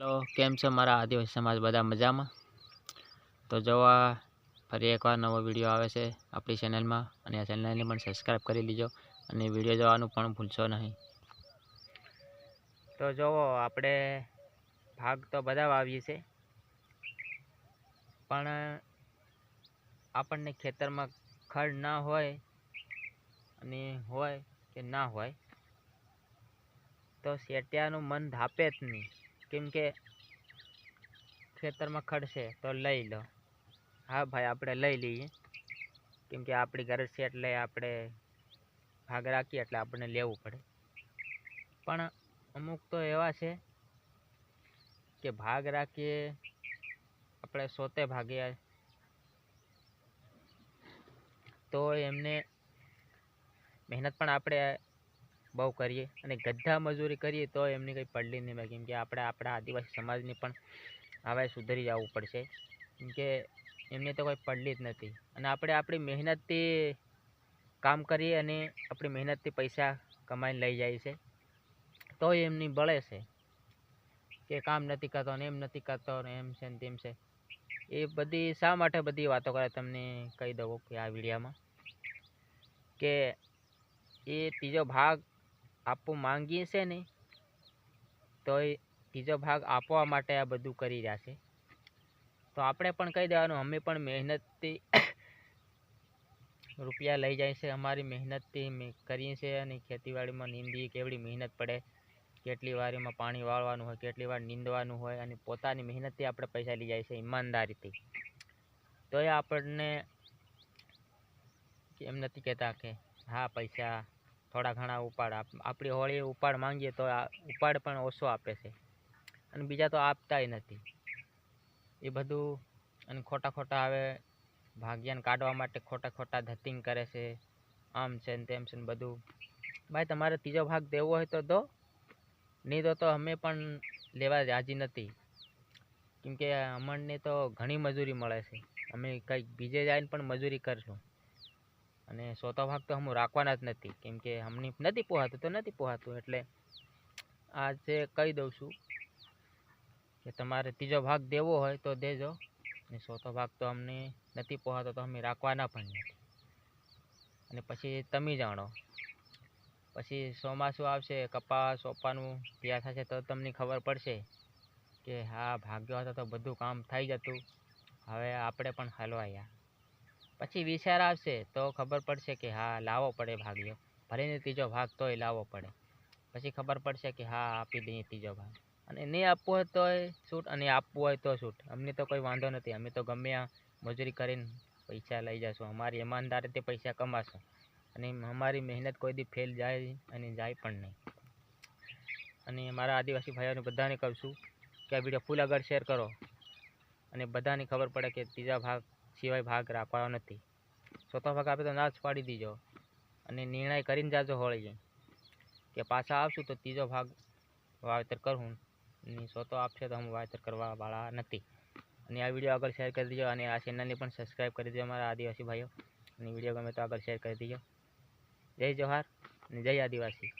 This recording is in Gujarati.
હેલો, કેમ છો મારા આદિવાસી સમાજ? બધા મજામાં? તો જોવા ફરી એકવાર નવો વીડિયો આવે છે આપણી ચેનલમાં અને આ ચેનલને પણ સબસ્ક્રાઈબ કરી લીજો અને વીડિયો જોવાનું પણ ભૂલશો નહીં. તો જોવો આપણે ભાગ તો બધા વાવીએ છે, પણ આપણને ખેતરમાં ખડ ના હોય અને હોય કે ના હોય, તો શેટિયાનું મન ધાપે જ નહીં. કેમ કે ખેતરમાં ખડશે તો લઈ લો. હા ભાઈ, આપણે લઈ લઈએ. કેમ કે આપણી ઘરે છે એટલે આપણે ભાગ રાખીએ એટલે આપણને લેવું પડે. પણ અમુક તો એવા છે કે ભાગ રાખીએ આપણે સોતે ભાગીએ. તો એમને મહેનત પણ આપણે બહુ કરીએ અને ગધા મજૂરી કરીએ તો એમની કંઈ પડલી નહીં મળે કેમ કે આપણે આપણા આદિવાસી સમાજની પણ હવે સુધરી જવું પડશે. કેમકે એમને તો કોઈ પડલી જ નથી. અને આપણે આપણી મહેનતથી કામ કરીએ અને આપણી મહેનતથી પૈસા કમાઈને લઈ જાય છે તો એમની બળે છે. કે કામ નથી કરતો ને એમ નથી કરતો ને એમ છે ને તેમ છે. એ બધી શા માટે બધી વાતો કરે તમને કહી દઉં કે આ વિડીયામાં? કે એ ત્રીજો ભાગ આપવું માંગીએ છે ને તો એ ત્રીજો ભાગ આપવા માટે આ બધું કરી રહ્યા છે. તો આપણે પણ કહી દેવાનું, અમે પણ મહેનતથી રૂપિયા લઈ જાય છે. અમારી મહેનતથી મેં કરીએ છીએ અને ખેતીવાડીમાં નીંદી કેવડી મહેનત પડે. કેટલી વાર એમાં પાણી વાળવાનું હોય, કેટલી વાર નીંદવાનું હોય અને પોતાની મહેનતથી આપણે પૈસા લઈ જાય છે ઈમાનદારીથી. તો એ આપણને એમ નથી કહેતા કે, હા, પૈસા થોડા ઘણા ઉપાડ. આપણી હોળી ઉપાડ માંગીએ તો ઉપાડ પણ ઓછો આપે છે. અને બીજા તો આપતાય નથી. એ બધું અને ખોટા ખોટા હવે ભાગ્યાને કાઢવા માટે ખોટા ખોટા ધતિંગ કરે છે. આમ છે ને તેમ છે ને બધું. ભાઈ, તમારે ત્રીજો ભાગ દેવો હોય તો દો. નહીં તો તો અમે પણ લેવા રાજી નથી. કેમકે અમને તો ઘણી મજૂરી મળે છે. અમે કંઈક બીજે જઈને પણ મજૂરી કરીશું. અને સોતો ભાગ તો હું રાખવાના જ નથી. કેમ કે અમને નથી પોહાતું તો નથી પોહાતું. એટલે આજે કહી દઉં છું કે તમારે ત્રીજો ભાગ દેવો હોય તો દેજો. અને ચોથો ભાગ તો અમને નથી પોહાતો તો અમે રાખવાના પણ નથી. અને પછી તમે જાણો. પછી ચોમાસું આવશે કપા સોપાનું ત્યાં થશે તો તમને ખબર પડશે કે હા, ભાગ્યો હતો તો બધું કામ થઈ જતું. હવે આપણે પણ હલવાયા. પછી વિચાર આવશે તો ખબર પડશે કે હા લાવવો પડે ભાગ્યો. ભરીને ત્રીજો ભાગ તોય લાવવો પડે. પછી ખબર પડશે કે હા, આપી દઈએ ત્રીજો ભાગ. અને નહીં આપવું હોય તોય છૂટ અને આપવું હોય તો છૂટ અમને તો કોઈ વાંધો નથી. અમે તો ગમે મજૂરી કરીને પૈસા લઈ જશું. અમારી ઈમાનદારીથી પૈસા કમાશું. અને અમારી મહેનત કોઈ દી ફેલ જાય અને જાય પણ નહીં. અને મારા આદિવાસી ભાઈઓને બધાને કહું છું કે આ વીડિયો ફૂલ આગળ શેર કરો. અને બધાને ખબર પડે કે ત્રીજા ભાગ સિવાય ભાગ રાખવાનો નથી. ચોથો ભાગ આપે તો ના જ પાડી દીજો અને નિર્ણય કરીને જાજો હોળી કે પાછા આવશું તો ત્રીજો ભાગ વાવેતર કરું અને ચોથો આપશે તો હું વાવેતર કરવાવાળા નથી. અને આ વીડિયો આગળ શેર કરી દીજો અને આ ચેનલને પણ સબસ્ક્રાઈબ કરી દીજો અમારા આદિવાસી ભાઈઓ. અને વીડિયો ગમે તો આગળ શેર કરી દીજો. જય જોહાર અને જય આદિવાસી.